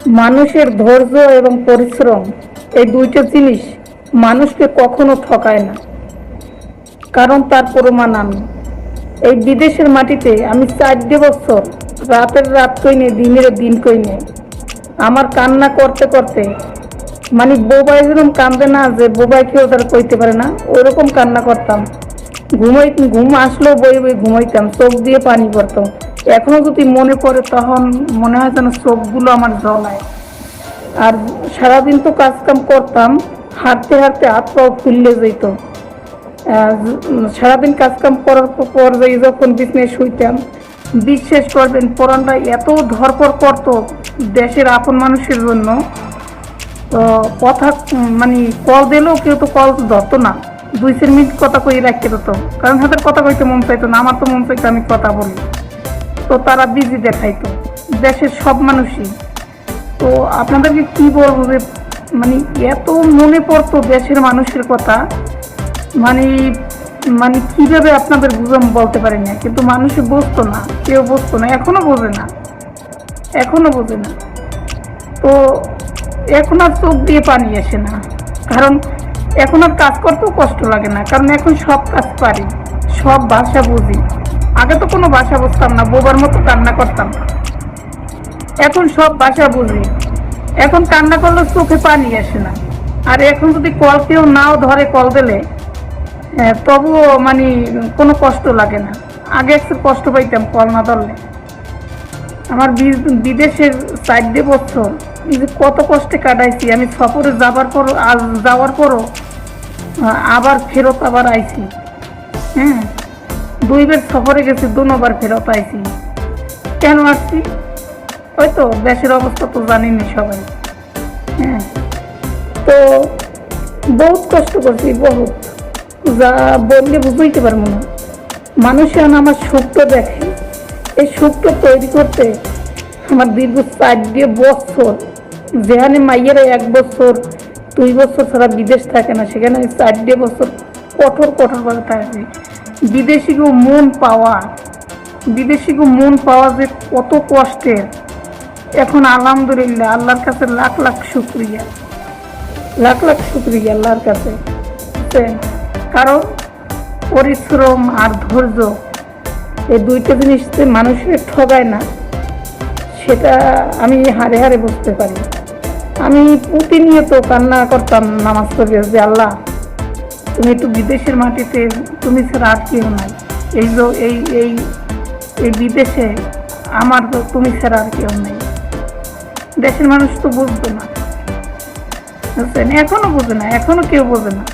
মানুষের ধৈর্য এবং পরিশ্রম, এই দুইটা জিনিস মানুষকে কখনো ঠকায় না। কারণ তার প্রমাণ আমি। এই বিদেশের মাটিতে আমি চারটে বছর রাতের রাত কইনে, দিনের দিন কইনে, আমার কান্না করতে করতে মানে বোবাই যেরকম কান্দে না যে বোবাই কেউ তার কইতে পারে না ওইরকম কান্না করতাম। ঘুমাই, ঘুম আসলেও বই বই ঘুমাইতাম, চোখ দিয়ে পানি পড়তো। এখনও যদি মনে পড়ে তখন মনে হয় যেন চোখগুলো আমার জলায় আর সারাদিন তো কাজ কাম করতাম, হাঁটতে হাঁটতে হাত পাও ফুললে যেত। সারাদিন কাজ কাম করার পর যাই যখন বিছনায় শুইতাম বিশ্বাস করবেন পরানটা এত ধরপর করতো দেশের আপন মানুষের জন্য। তো কথা মানে কল দিলেও কেউ তো কল ধরতো না। দুই চার মিনিট কথা কই রাখতে হতো। কারণ হাতের কথা কইতে মন চাইতো না, আমার তো মন চাইতো আমি কথা বলি। তো তারা বিজি দেখাইতো। দেশের সব মানুষই। তো আপনাদেরকে কি বলব যে মানে এত মনে পড়তো দেশের মানুষের কথা। মানে মানে কীভাবে আপনাদের বুঝাম বলতে পারি না কিন্তু মানুষে বুঝতো না, কেউ বুঝতো না, এখনও বোঝে না। এখনও বোঝে না। তো এখন আর চোখ দিয়ে পানি আসে না। কারণ এখন আর কাজ করতেও কষ্ট লাগে না। কারণ এখন সব কাজ পারি, সব ভাষা বুঝি। আগে তো কোনো বাসা বুঝতাম না, বোবার মতো কান্না করতাম। এখন সব বাসা বুঝি এখন কান্না করলে চোখে পানি আসে না। আর এখন যদি কল কেউ নাও ধরে কল দিলে তবুও মানে কোনো কষ্ট লাগে না। আগে একটু কষ্ট পাইতাম কল না ধরলে। আমার বিদেশের বছর এই যে কত কষ্টে কাটাইছি, আমি সফরে যাবার পর যাওয়ার পরও, আবার ফেরত আবার আইছি। হ্যাঁ? দুইবার সফরে গেছি দুবার ফেরত আইছি। কেন আসছি? ওই তো দেশের অবস্থা তো জানিনি সবাই। হ্যাঁ। তো বহুত কষ্ট করছি, বহুত। যা বললে বুঝতে পারব না। মানুষ এখন আমার সুখটা দেখে। এই সুখটা তৈরি করতে আমার দীর্ঘ চারটে বছর, যেখানে মাইয়েরা এক বছর, দুই বছর ছাড়া বিদেশ থাকে না, সেখানে চারটে বছর কঠোর কঠোর ভাবে থাকি। বিদেশিকে মন পাওয়া বিদেশিকে মন পাওয়া যে কত কষ্টের। এখন আলহামদুলিল্লাহ, আল্লাহর কাছে লাখ লাখ শুক্রিয়া। লাখ লাখ শুক্রিয়া আল্লাহর কাছে? কারণ পরিশ্রম আর ধৈর্য এই দুইটা জিনিস যে মানুষের ঠগায় না, সেটা আমি হারে হারে বুঝতে পারি। আমি প্রতিনিয়ত কান্না করতাম নামাজ পড়ে যে আল্লাহ তুমি একটু বিদেশের মাটিতে, তুমি ছাড়া আর কেউ নাই। এই যে, এই এই এই বিদেশে আমার তো তুমি ছাড়া আর কেউ নেই। দেশের মানুষ তো বুঝবে না। বুঝছেন? এখনও বোঝে না, এখনও কেউ বোঝে না।